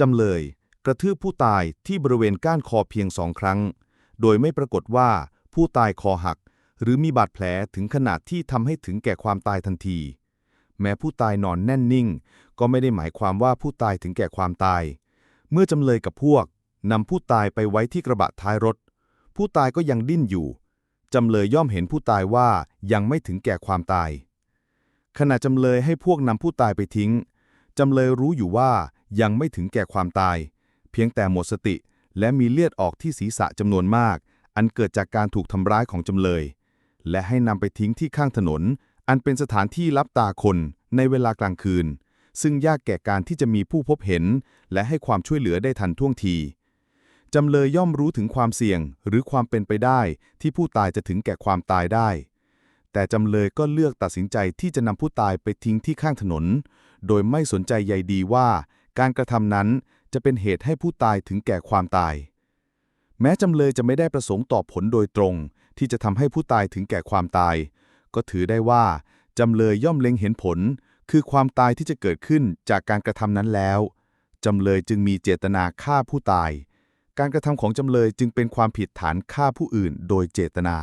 จำเลย กระทืบผู้ตายที่บริเวณก้านคอเพียงสองครั้ง โดยไม่ปรากฏว่าผู้ตายคอหัก หรือมีบาดแผลถึงขนาดที่ทำให้ถึงแก่ความตายทันที แม้ผู้ตายนอนแน่นนิ่ง ก็ไม่ได้หมายความว่าผู้ตายถึงแก่ความตาย เมื่อจำเลยกับพวกนำผู้ตายไปไว้ที่กระบะท้ายรถ ผู้ตายก็ยังดิ้นอยู่ จำเลยย่อมเห็นผู้ตายว่ายังไม่ถึงแก่ความตายขณะจำเลยให้พวกนำผู้ตายไปทิ้ง จำเลยรู้อยู่ว่ายังไม่ถึงแก่ความตาย เพียงแต่หมดสติ และมีเลือดออกที่ศีรษะจำนวนมาก อันเกิดจากการถูกทำร้ายของจำเลย และให้นำไปทิ้งที่ข้างถนน อันเป็นสถานที่รับตาคนในเวลากลางคืน ซึ่งยากแก่การที่จะมีผู้พบเห็น และให้ความช่วยเหลือได้ทันท่วงทีจำเลยย่อมรู้ถึงความเสี่ยงหรือความเป็นไปได้ที่ผู้ตายจะถึงแก่ความตายได้ แต่จำเลยก็เลือกตัดสินใจที่จะนำผู้ตายไปทิ้งที่ข้างถนน โดยไม่สนใจใยดีว่า การกระทำนั้นจะเป็นเหตุให้ผู้ตายถึงแก่ความตาย แม้จำเลยจะไม่ได้ประสงค์ต่อผลโดยตรง ที่จะทำให้ผู้ตายถึงแก่ความตาย ก็ถือได้ว่าจำเลยย่อมเล็งเห็นผล คือความตายที่จะเกิดขึ้นจากการกระทำนั้นแล้วจำเลยจึงมีเจตนาฆ่าผู้ตาย การกระทำของจำเลยจึงเป็นความผิดฐานฆ่าผู้อื่นโดยเจตนา